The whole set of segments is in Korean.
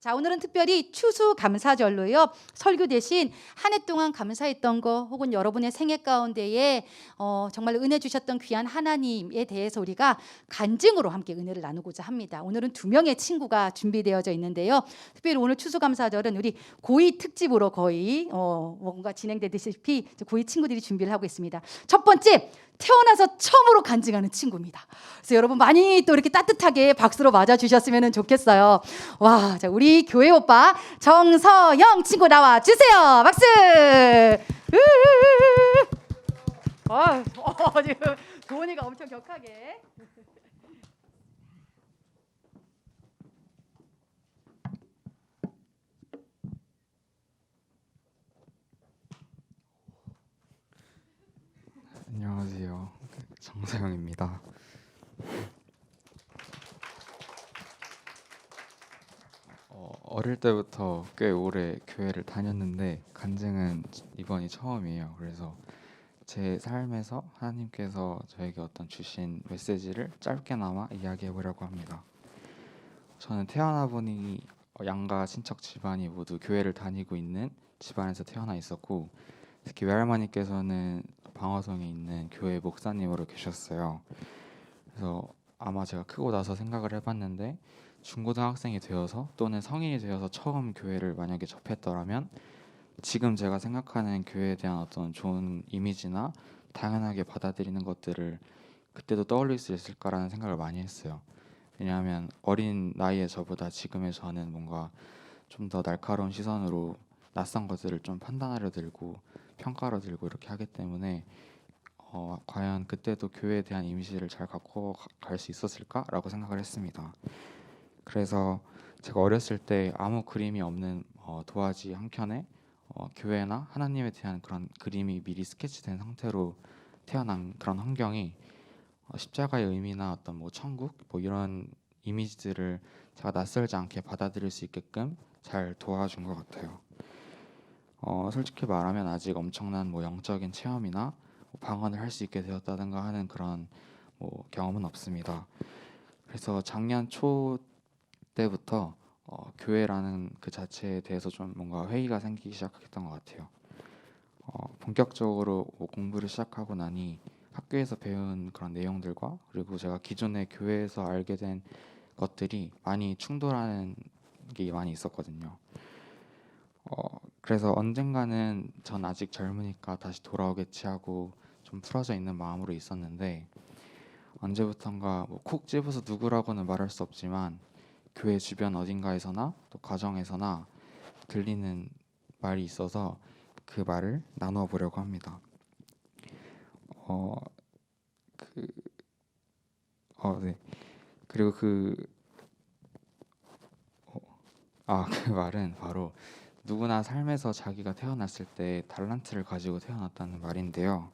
자, 오늘은 특별히 추수 감사절로요. 설교 대신 한 해 동안 감사했던 거 혹은 여러분의 생애 가운데에 어, 정말 은혜 주셨던 귀한 하나님에 대해서 우리가 간증으로 함께 은혜를 나누고자 합니다. 오늘은 두 명의 친구가 준비되어져 있는데요. 특별히 오늘 추수 감사절은 우리 고이 특집으로 거의 어, 뭔가 진행되듯이 고이 친구들이 준비를 하고 있습니다. 첫 번째 태어나서 처음으로 간증하는 친구입니다. 그래서 여러분 많이 또 이렇게 따뜻하게 박수로 맞아 주셨으면 좋겠어요. 와, 자 우리 교회 오빠 정서영 친구 나와 주세요. 박수. 아, 어, 지금 도훈이가 엄청 격하게. 안녕하세요. 정서영입니다. 어, 어릴 때부터 꽤 오래 교회를 다녔는데 간증은 이번이 처음이에요. 그래서 제 삶에서 하나님께서 저에게 어떤 주신 메시지를 짧게나마 이야기해 보려고 합니다. 저는 태어나 보니 어, 양가 친척 집안이 모두 교회를 다니고 있는 집안에서 태어나 있었고 특히 외할머니께서는 방화성에 있는 교회 목사님으로 계셨어요. 그래서 아마 제가 크고 나서 생각을 해봤는데 중고등학생이 되어서 또는 성인이 되어서 처음 교회를 만약에 접했더라면 지금 제가 생각하는 교회에 대한 어떤 좋은 이미지나 당연하게 받아들이는 것들을 그때도 떠올릴 수 있을까라는 생각을 많이 했어요. 왜냐하면 어린 나이에 저보다 지금의 저는 뭔가 좀 더 날카로운 시선으로 낯선 것들을 좀 판단하려 들고 평가로 들고 이렇게 하기 때문에 어, 과연 그때도 교회에 대한 이미지를 잘 갖고 갈 수 있었을까라고 생각을 했습니다. 그래서 제가 어렸을 때 아무 그림이 없는 어, 도화지 한 켠에 어, 교회나 하나님에 대한 그런 그림이 미리 스케치된 상태로 태어난 그런 환경이 어, 십자가의 의미나 어떤 뭐 천국 뭐 이런 이미지들을 제가 낯설지 않게 받아들일 수 있게끔 잘 도와준 것 같아요. 어, 솔직히 말하면 아직 엄청난 뭐 영적인 체험이나 뭐 방언을 할 수 있게 되었다든가 하는 그런 뭐 경험은 없습니다. 그래서 작년 초 때부터 어, 교회라는 그 자체에 대해서 좀 뭔가 회의가 생기기 시작했던 것 같아요. 어, 본격적으로 뭐 공부를 시작하고 나니 학교에서 배운 그런 내용들과 그리고 제가 기존에 교회에서 알게 된 것들이 많이 충돌하는 게 많이 있었거든요. 어, 그래서 언젠가는 전 아직 젊으니까 다시 돌아오겠지 하고 좀 풀어져 있는 마음으로 있었는데 언제부턴가 뭐 콕 집어서 누구라고는 말할 수 없지만 교회 주변 어딘가에서나 또 가정에서나 들리는 말이 있어서 그 말을 나누어 보려고 합니다. 어, 그, 어, 네. 그리고 그, 어, 아, 그 말은 바로 누구나 삶에서 자기가 태어났을 때 달란트를 가지고 태어났다는 말인데요.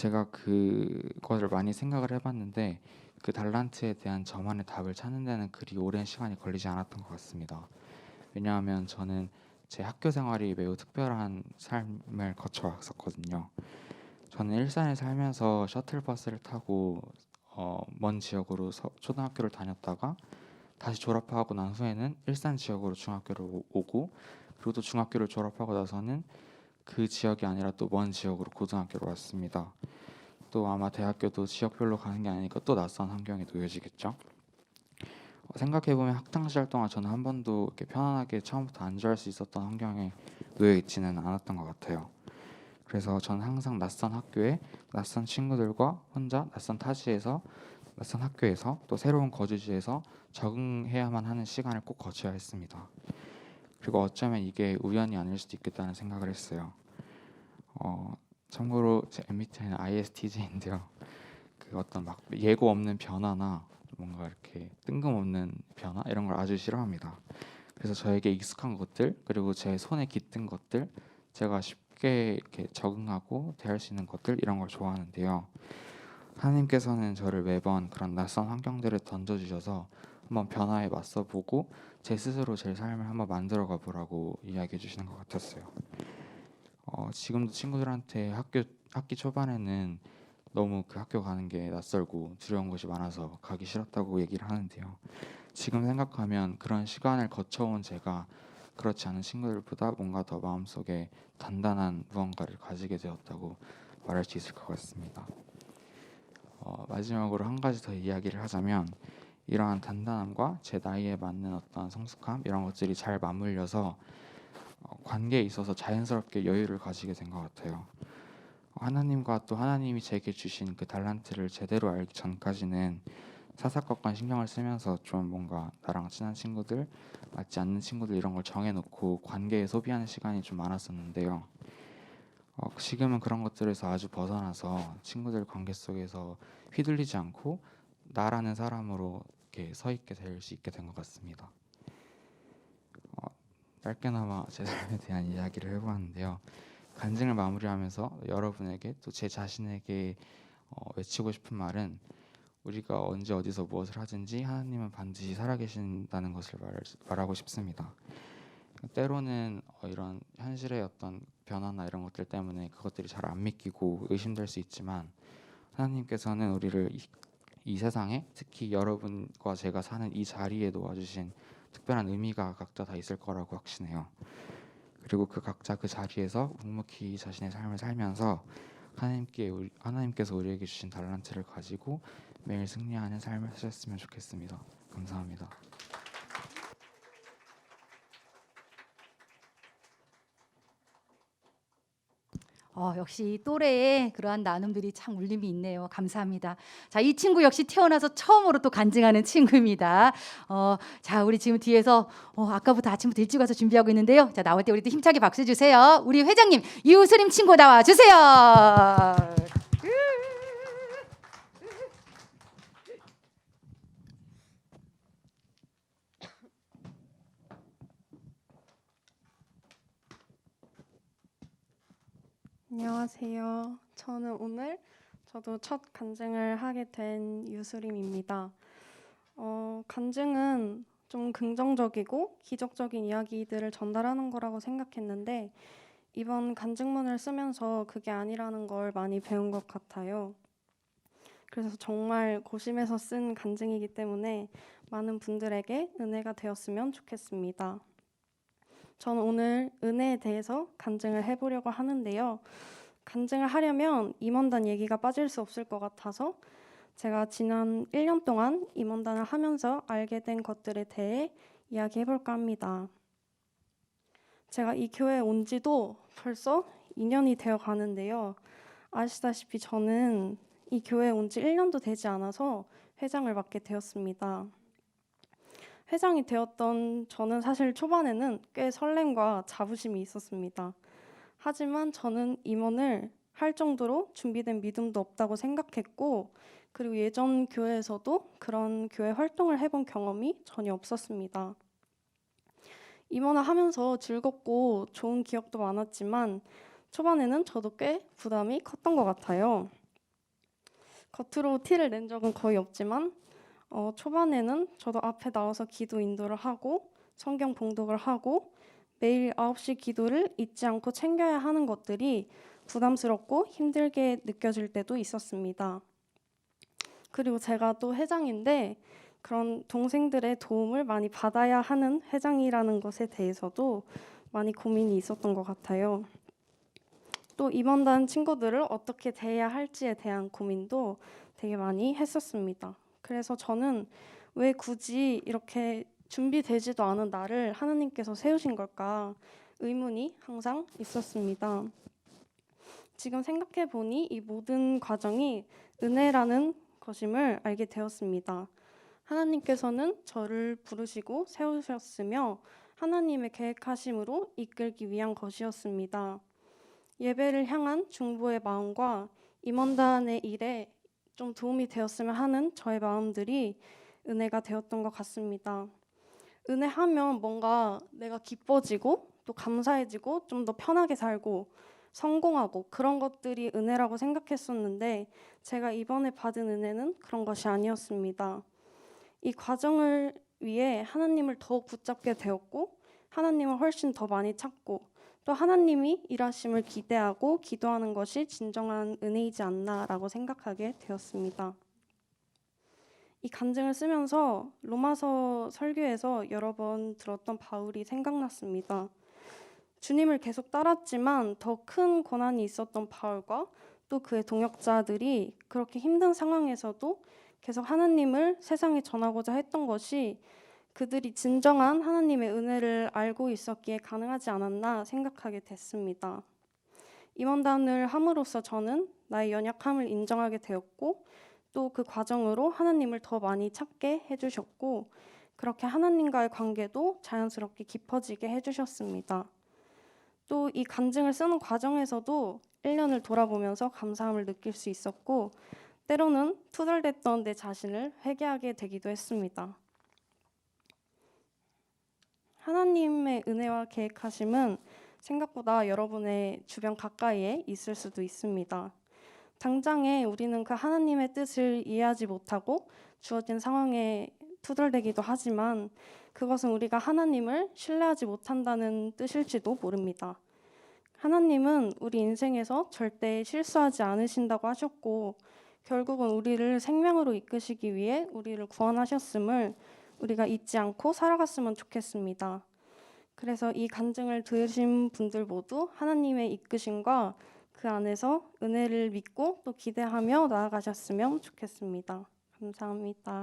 제가 그거를 많이 생각을 해봤는데 그 달란트에 대한 저만의 답을 찾는 데는 그리 오랜 시간이 걸리지 않았던 것 같습니다. 왜냐하면 저는 제 학교 생활이 매우 특별한 삶을 거쳐왔었거든요. 저는 일산에 살면서 셔틀버스를 타고 어, 먼 지역으로 서, 초등학교를 다녔다가 다시 졸업하고 난 후에는 일산 지역으로 중학교를 오- 오고 그리고 또 중학교를 졸업하고 나서는 그 지역이 아니라 또 먼 지역으로 고등학교로 왔습니다. 또 아마 대학교도 지역별로 가는 게 아니니까 또 낯선 환경에 놓여지겠죠. 어, 생각해 보면 학창 시절 동안 저는 한 번도 이렇게 편안하게 처음부터 안주할 수 있었던 환경에 놓여 있지는 않았던 것 같아요. 그래서 저는 항상 낯선 학교에 낯선 친구들과 혼자 낯선 타지에서 낯선 학교에서 또 새로운 거주지에서 적응해야만 하는 시간을 꼭 거쳐야 했습니다. 그리고 어쩌면 이게 우연이 아닐 수도 있겠다는 생각을 했어요. 어, 참고로 제 MBTI는 ISTJ인데요. 그 어떤 막 예고 없는 변화나 뭔가 이렇게 뜬금없는 변화 이런 걸 아주 싫어합니다. 그래서 저에게 익숙한 것들 그리고 제 손에 깃든 것들 제가 쉽게 이렇게 적응하고 대할 수 있는 것들 이런 걸 좋아하는데요. 하나님께서는 저를 매번 그런 낯선 환경들을 던져주셔서 한번 변화에 맞서보고 제 스스로 제 삶을 한번 만들어가 보라고 이야기해 주시는 것 같았어요. 어, 지금도 친구들한테 학교 학기 초반에는 너무 그 학교 가는 게 낯설고 두려운 곳이 많아서 가기 싫었다고 얘기를 하는데요. 지금 생각하면 그런 시간을 거쳐온 제가 그렇지 않은 친구들보다 뭔가 더 마음속에 단단한 무언가를 가지게 되었다고 말할 수 있을 것 같습니다. 어, 마지막으로 한 가지 더 이야기를 하자면 이러한 단단함과 제 나이에 맞는 어떤 성숙함 이런 것들이 잘 맞물려서 어, 관계에 있어서 자연스럽게 여유를 가지게 된 것 같아요. 하나님과 또 하나님이 제게 주신 그 달란트를 제대로 알기 전까지는 사사건건 신경을 쓰면서 좀 뭔가 나랑 친한 친구들 맞지 않는 친구들 이런 걸 정해놓고 관계에 소비하는 시간이 좀 많았었는데요. 어, 지금은 그런 것들에서 아주 벗어나서 친구들 관계 속에서 휘둘리지 않고 나라는 사람으로 이렇게 서 있게 될 수 있게 된 것 같습니다. 어, 짧게나마 제 삶에 대한 이야기를 해보았는데요. 간증을 마무리하면서 여러분에게 또 제 자신에게 어, 외치고 싶은 말은 우리가 언제 어디서 무엇을 하든지 하나님은 반드시 살아계신다는 것을 말, 말하고 싶습니다. 때로는 어, 이런 현실의 어떤 변화나 이런 것들 때문에 그것들이 잘 안 믿기고 의심될 수 있지만 하나님께서는 우리를 이, 이 세상에 특히 여러분과 제가 사는 이 자리에 놓아주신 특별한 의미가 각자 다 있을 거라고 확신해요. 그리고 그 각자 그 자리에서 묵묵히 자신의 삶을 살면서 하나님께 하나님께서 우리에게 주신 달란트를 가지고 매일 승리하는 삶을 사셨으면 좋겠습니다. 감사합니다. 어, 역시 또래의 그러한 나눔들이 참 울림이 있네요. 감사합니다. 자, 이 친구 역시 태어나서 처음으로 또 간증하는 친구입니다. 어, 자, 우리 지금 뒤에서 어, 아까부터 아침부터 일찍 와서 준비하고 있는데요. 자, 나올 때 우리 도 힘차게 박수 주세요. 우리 회장님 이우스림 친구 나와 주세요. 안녕하세요. 저는 오늘 저도 첫 간증을 하게 된 유수림입니다. 어, 간증은 좀 긍정적이고 기적적인 이야기들을 전달하는 거라고 생각했는데 이번 간증문을 쓰면서 그게 아니라는 걸 많이 배운 것 같아요. 그래서 정말 고심해서 쓴 간증이기 때문에 많은 분들에게 은혜가 되었으면 좋겠습니다. 저는 오늘 은혜에 대해서 간증을 해보려고 하는데요. 간증을 하려면 임원단 얘기가 빠질 수 없을 것 같아서 제가 지난 1년 동안 임원단을 하면서 알게 된 것들에 대해 이야기해 볼까 합니다. 제가 이 교회에 온 지도 벌써 2년이 되어 가는데요. 아시다시피 저는 이 교회에 온 지 1년도 되지 않아서 회장을 맡게 되었습니다. 회장이 되었던 저는 사실 초반에는 꽤 설렘과 자부심이 있었습니다. 하지만 저는 임원을 할 정도로 준비된 믿음도 없다고 생각했고, 그리고 예전 교회에서도 그런 교회 활동을 해본 경험이 전혀 없었습니다. 임원을 하면서 즐겁고 좋은 기억도 많았지만, 초반에는 저도 꽤 부담이 컸던 것 같아요. 겉으로 티를 낸 적은 거의 없지만, 어, 초반에는 저도 앞에 나와서 기도 인도를 하고 성경 봉독을 하고 매일 9시 기도를 잊지 않고 챙겨야 하는 것들이 부담스럽고 힘들게 느껴질 때도 있었습니다. 그리고 제가 또 회장인데 그런 동생들의 도움을 많이 받아야 하는 회장이라는 것에 대해서도 많이 고민이 있었던 것 같아요. 또 임원단 친구들을 어떻게 대해야 할지에 대한 고민도 되게 많이 했었습니다. 그래서 저는 왜 굳이 이렇게 준비되지도 않은 나를 하나님께서 세우신 걸까 의문이 항상 있었습니다. 지금 생각해 보니 이 모든 과정이 은혜라는 것임을 알게 되었습니다. 하나님께서는 저를 부르시고 세우셨으며 하나님의 계획하심으로 이끌기 위한 것이었습니다. 예배를 향한 중보의 마음과 임원단의 일에 좀 도움이 되었으면 하는 저의 마음들이 은혜가 되었던 것 같습니다. 은혜하면 뭔가 내가 기뻐지고 또 감사해지고 좀 더 편하게 살고 성공하고 그런 것들이 은혜라고 생각했었는데 제가 이번에 받은 은혜는 그런 것이 아니었습니다. 이 과정을 위해 하나님을 더욱 붙잡게 되었고 하나님을 훨씬 더 많이 찾고 또 하나님이 일하심을 기대하고 기도하는 것이 진정한 은혜이지 않나라고 생각하게 되었습니다. 이 간증을 쓰면서 로마서 설교에서 여러 번 들었던 바울이 생각났습니다. 주님을 계속 따랐지만 더 큰 고난이 있었던 바울과 또 그의 동역자들이 그렇게 힘든 상황에서도 계속 하나님을 세상에 전하고자 했던 것이 그들이 진정한 하나님의 은혜를 알고 있었기에 가능하지 않았나 생각하게 됐습니다. 임원단을 함으로써 저는 나의 연약함을 인정하게 되었고 또 그 과정으로 하나님을 더 많이 찾게 해주셨고 그렇게 하나님과의 관계도 자연스럽게 깊어지게 해주셨습니다. 또 이 간증을 쓰는 과정에서도 1년을 돌아보면서 감사함을 느낄 수 있었고 때로는 투덜댔던 내 자신을 회개하게 되기도 했습니다. 하나님의 은혜와 계획하심은 생각보다 여러분의 주변 가까이에 있을 수도 있습니다. 당장에 우리는 그 하나님의 뜻을 이해하지 못하고 주어진 상황에 투덜대기도 하지만 그것은 우리가 하나님을 신뢰하지 못한다는 뜻일지도 모릅니다. 하나님은 우리 인생에서 절대 실수하지 않으신다고 하셨고 결국은 우리를 생명으로 이끄시기 위해 우리를 구원하셨음을 우리가 잊지 않고 살아갔으면 좋겠습니다. 그래서 이 간증을 들으신 분들 모두 하나님의 이끄심과 그 안에서 은혜를 믿고 또 기대하며 나아가셨으면 좋겠습니다. 감사합니다.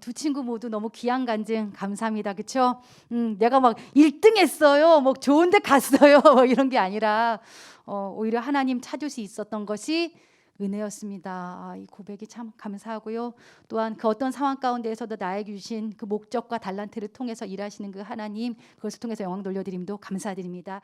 두 친구 모두 너무 귀한 간증 감사합니다. 그렇죠? 음, 내가 막 1등 했어요. 뭐 좋은 데 갔어요. 뭐 이런 게 아니라 어, 오히려 하나님 찾을 수 있었던 것이 은혜였습니다. 아, 이 고백이 참 감사하고요. 또한 그 어떤 상황 가운데에서도 나에게 주신 그 목적과 달란트를 통해서 일하시는 그 하나님 그것을 통해서 영광 돌려드림도 감사드립니다.